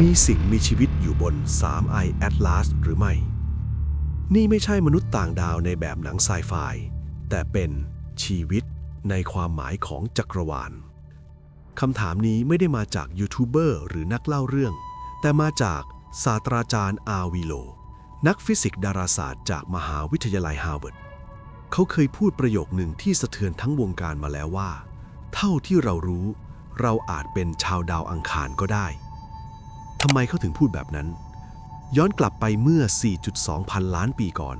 มีสิ่งมีชีวิตอยู่บน 3i Atlas หรือไม่ นี่ไม่ใช่มนุษย์ต่างดาวในแบบหนังไซไฟ แต่เป็นชีวิตในความหมายของจักรวาล คำถามนี้ไม่ได้มาจากยูทูบเบอร์หรือนักเล่าเรื่อง แต่มาจากศาสตราจารย์อาวิโล นักฟิสิกส์ดาราศาสตร์จากมหาวิทยาลัยฮาร์วาร์ด เขาเคยพูดประโยคหนึ่งที่สะเทือนทั้งวงการมาแล้วว่า เท่าที่เรารู้ เราอาจเป็นชาวดาวอังคารก็ได้ ทำไมเขาถึงพูดแบบนั้น ย้อนกลับไปเมื่อ 4.2 พันล้านปีก่อน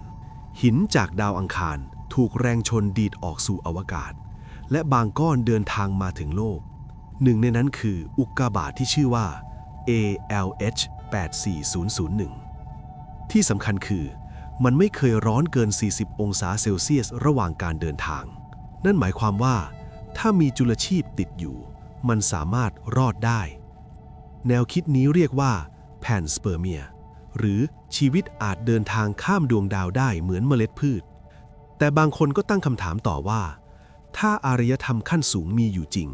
หินจากดาวอังคารถูกแรงชนดีดออกสู่อวกาศ และบางก้อนเดินทางมาถึงโลก หนึ่งในนั้นคืออุกกาบาตที่ชื่อว่า ALH 84001 ที่สำคัญคือ มันไม่เคยร้อนเกิน 40 องศาเซลเซียสระหว่างการเดินทาง นั่นหมายความว่า ถ้ามีจุลชีพติดอยู่ มันสามารถรอดได้ แนวคิดนี้เรียกว่าแพนสเปอร์เมีย หรือชีวิตอาจเดินทางข้ามดวงดาวได้เหมือนเมล็ดพืช แต่บางคนก็ตั้งคำถามต่อว่า ถ้าอารยธรรมขั้นสูงมีอยู่จริง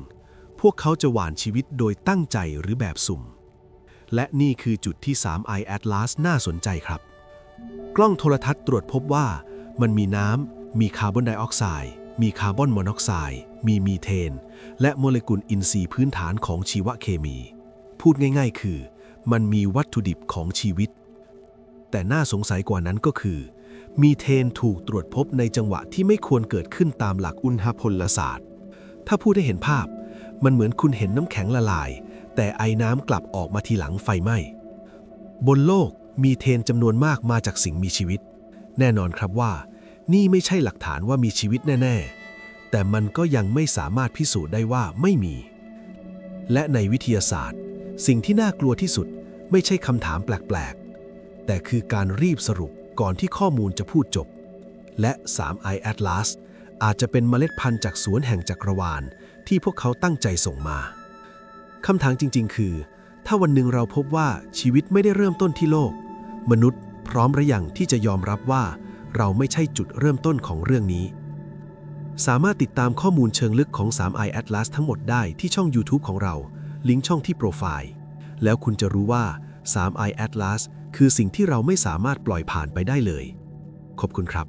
พวกเขาจะหว่านชีวิตโดยตั้งใจหรือแบบสุ่ม และนี่คือจุดที่ 3i Atlas น่าสนใจครับ กล้องโทรทัศน์ตรวจพบว่ามันมีน้ำ มีคาร์บอนไดออกไซด์ มีคาร์บอนมอนอกไซด์ มีมีเทน และโมเลกุลอินทรีย์พื้นฐานของชีวเคมี พูดง่ายๆ คือ มันมีวัตถุดิบของชีวิต แต่น่าสงสัยกว่านั้นก็คือ มีเทนถูกตรวจพบในจังหวะที่ไม่ควรเกิดขึ้นตามหลักอุณหพลศาสตร์ ถ้าพูดให้เห็นภาพ มันเหมือนคุณเห็นน้ำแข็งละลาย แต่ไอ้น้ำกลับออกมาทีหลังไฟไหม้ บนโลกมีเทนจำนวนมากมาจากสิ่งมีชีวิต แน่นอนครับว่า นี่ไม่ใช่หลักฐานว่ามีชีวิตแน่ๆ แต่มันก็ยังไม่สามารถพิสูจน์ได้ว่าไม่มีและในวิทยาศาสตร์ สิ่งที่น่ากลัวที่สุดไม่ใช่คำถามแปลกๆ แต่คือการรีบสรุปก่อนที่ข้อมูลจะพูดจบ และ 3i Atlas อาจจะเป็นเมล็ดพันธุ์จากสวนแห่งจักรวาล ที่พวกเขาตั้งใจส่งมา คำถามจริงๆ คือ ถ้าวันหนึ่งเราพบว่าชีวิตไม่ได้เริ่มต้นที่โลก มนุษย์พร้อมหรือยังที่จะยอมรับว่า เราไม่ใช่จุดเริ่มต้นของเรื่องนี้ สามารถติดตามข้อมูลเชิงลึกของ 3i Atlas ทั้งหมดได้ที่ช่อง YouTube ของเรา ลิงก์ช่องที่โปรไฟล์ แล้วคุณจะรู้ว่า 3i Atlas คือสิ่งที่เราไม่สามารถปล่อยผ่านไปได้เลย ขอบคุณครับ